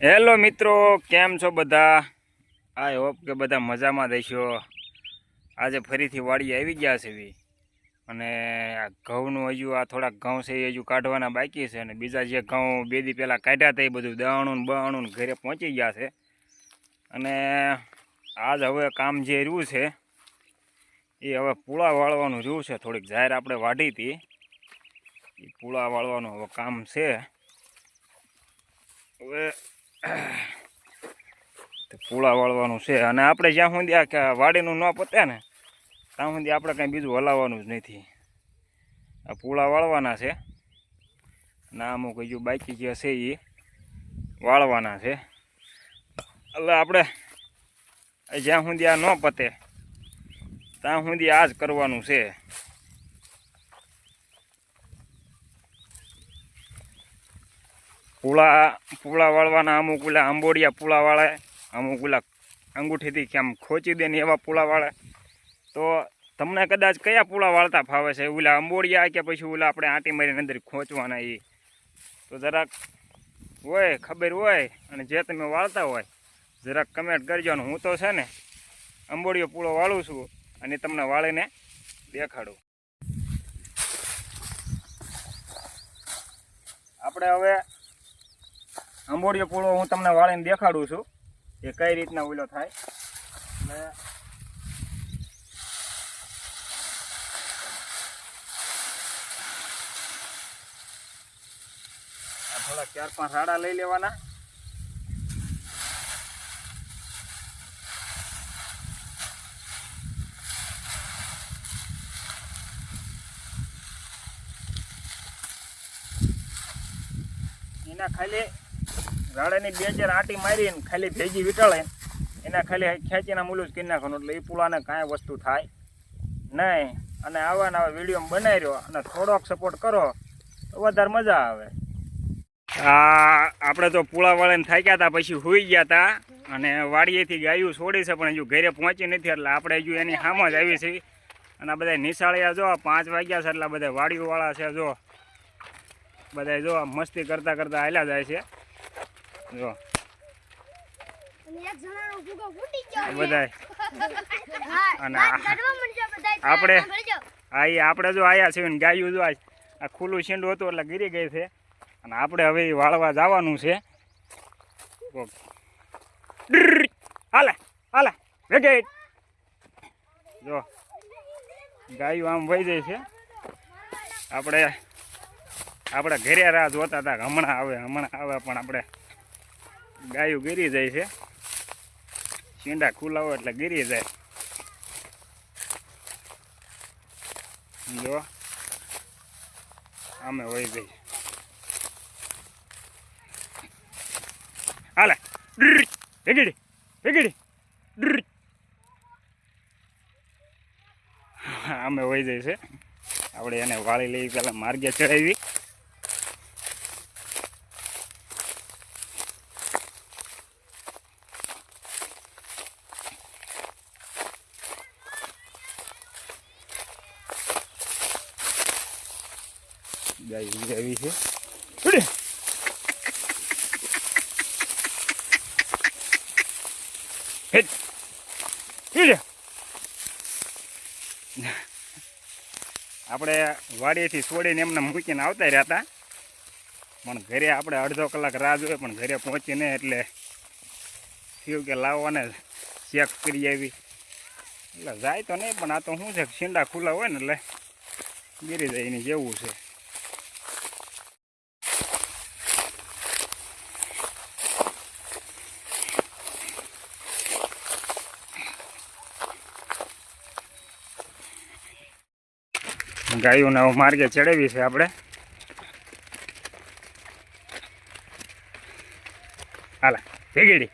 Hello મિત્રો, કેમ છો બધા? આઈ હોપ કે બધા મજામાં રહેશો. આજે ફરીથી વાડી આવી ગયા છે બી અને આ ઘઉંનું હજુ, આ થોડાક ઘઉં છે એ હજુ કાઢવાના બાકી છે અને બીજા જે ઘઉં બે દી પહેલાં કાઢ્યા હતા એ બધું દાણું બાણું ઘરે પહોંચી ગયા છે. અને આજ હવે કામ જે રહ્યું છે, એ હવે પૂળા વાળવાનું રહ્યું છે. થોડીક જાહેર આપણે વાઢી હતી. એ પૂળા વાળવાનું હવે કામ છે. હવે પૂળા વાળવાનું છે. અને આપણે જ્યાં સુધી આ વાડીનું ન પતે ને, ત્યાં સુધી આપણે કાંઈ બીજું હલાવવાનું જ નથી. આ પૂળા વાળવાના છે. ના અમુક હજુ બાકી જે છે એ વાળવાના છે. એટલે આપણે જ્યાં સુધી આ ન પતે, ત્યાં સુધી આ જ કરવાનું છે. પૂળા પૂળા વાળવાના અમુક ઓલા આંબોડિયા પૂળા વાળે, અમુક ઓલા અંગૂઠીથી કેમ ખોચી દે ને એવા પૂળા વાળે. તો તમને કદાચ કયા પૂળા વાળતા ફાવે છે? ઓલા અંબોડિયા કે પછી ઓલા આપણે આંટી મારીને અંદર ખોંચવાના એ તો જરાક હોય, ખબર હોય અને જે તમે વાળતા હોય, જરાક કમેન્ટ કરજો અને હું તો છે ને અંબોડિયો પૂળો વાળું છું અને તમને વાળીને દેખાડું. આપણે હવે અંબોડિયો પૂળો હું તમને વાળીને દેખાડું છું એ કઈ રીતના ઓલો થાય. થોડા ચાર પાંચ રાડા લઈ લેવાના. એના ખાલી રાડાની બે ચાર આંટી મારીને ખાલી ભેજી વીટાળે. એના ખાલી ખેંચીના મૂલું જ કરી નાખવાનું એટલે એ પુલાને કાંઈ વસ્તુ થાય નહીં. અને આવા નવા વીડિયો બનાવી રહ્યો અને થોડોક સપોર્ટ કરો તો વધારે મજા આવે. આ આપણે તો પુળા વાળાને થાક્યા હતા પછી હોઈ ગયા હતા અને વાડીએથી ગાયું છોડી છે, પણ હજુ ઘરે પહોંચી નથી, એટલે આપણે હજુ એની સામ જ આવી છે. અને આ બધા નિશાળિયા જો, પાંચ વાગ્યા છે, એટલે બધા વાડીઓવાળા છે, જો. બધા જો, મસ્તી કરતા કરતા હાલ્યા જાય છે. જો. અને એક જણાનો ભૂગો ફૂટી ગયો આ બધાય. હા. આપણે- આપણે જો આવ્યા છે ને ગાયું જો આ ખુલ્લું છીંડું હતું એટલે ગીરી ગઈ છે. અને આપણે હવે વાળવા જવાનું છે. હાલે હાલે વેગેટ જો. ગાયું આમ વહી જાય છે. આપણે આપણે ઘરે રાહ જોતા હતા હમણાં આવે હમણાં આવે પણ આપણે ગાયું ગીરી જાય છે. ખુલ્લા હોય એટલે ગીરી જાય. જો, આમે વહી ગઈ. હાલે. ભેગીડી ભેગીડી. આમે વહી જાય છે. આપણે એને વાળી લઈ પહેલાં માર્ગે ચડાવી. ગાય આવી છે ઉડે. હેટ. ઉડે. આપણે વાડીએથી છોડીને એમને મૂકીને આવતા રહ્યા હતા પણ ઘરે આપણે અડધો કલાક રાહ જોઈએ પણ ઘરે પહોંચીને એટલે થયું કે લાવવાને ચેક કરી આવી એટલે જાય તો નહીં પણ આ તો શું છે છીંડા ખુલ્લા હોય ને એટલે ગીરી જાય એની જેવું છે ગાયોને માર્ગે ચડાવી છે આપણે. હાલા, ભેગેડી.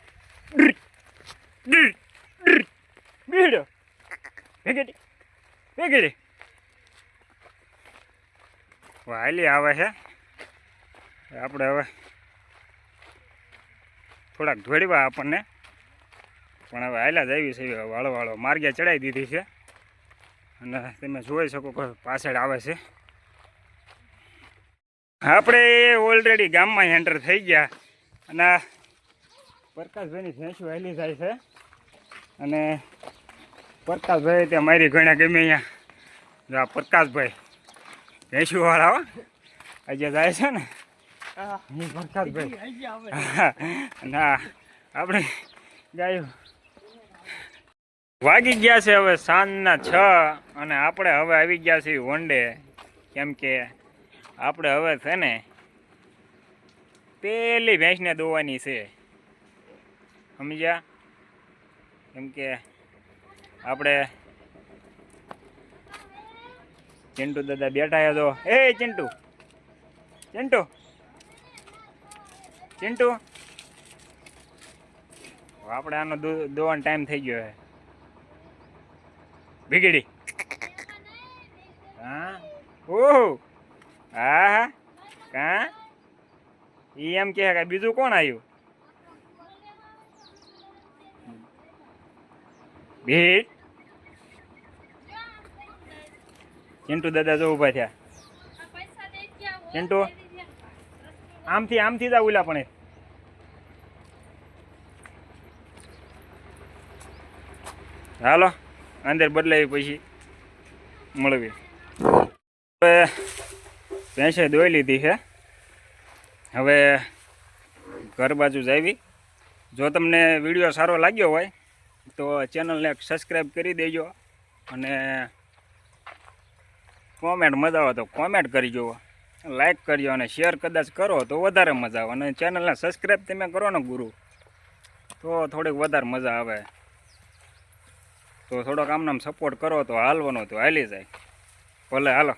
ભેગેડી હાલી આવે છે આપણે હવે થોડાક ધોડવા આપણને. પણ હવે હાલ્યા જ આવી છે વાળો વાળો માર્ગે ચડાવી દીધી છે. અને તમે જોઈ શકો કે પાછળ આવે છે. આપણે ઓલરેડી ગામમાં એન્ટર થઈ ગયા. અને પ્રકાશભાઈની ભેંસું હાલી જાય છે. અને પ્રકાશભાઈ ત્યાં મારી ઘણા ગમે અહીંયા. આ પ્રકાશભાઈ ભેંસું વાળા આજે જાય છે ને. પ્રકાશભાઈ. ના આપણે ગાયું વાગી ગયા છે હવે સાંજના છ અને આપણે હવે આવી ગયા છીએ વનડે કેમ કે આપણે હવે છે ને પેલી ભેંસને દોવાની છે. સમજ્યા? કેમ કે આપણે ચિંટુ દાદા બેઠા તો, એ ચિંટુ ચિંટુ ચિંટુ. આપણે આનો દોવાનો ટાઈમ થઈ ગયો છે. ભીગડી હા? ઓહો. હા હા. કા એ એમ કે બીજું કોણ આવ્યું? ભીડ. ચિંટુ દાદા જો ઊભા થયા. ચિંટુ? આમથી આમથી જા ઉલા પણ. હાલો. અંદર બદલાવી પછી મળવી. હવે ભેંસે દોઈ લીધી છે. હવે ઘર બાજુ જાવી જો તમને વીડિયો સારો લાગ્યો હોય તો ચેનલને સબસ્ક્રાઈબ કરી દેજો અને કોમેન્ટ મજા આવે તો કોમેન્ટ કરી જુઓ. લાઈક કરજો અને શેર કદાચ કરો તો વધારે મજા આવે. અને ચેનલને સબસ્ક્રાઈબ તમે કરો ને ગુરુ, તો થોડીક વધારે મજા આવે. તો થોડોક આમને સપોર્ટ કરો તો હાલવાનો તો હાલી જાય. ભલે હાલો.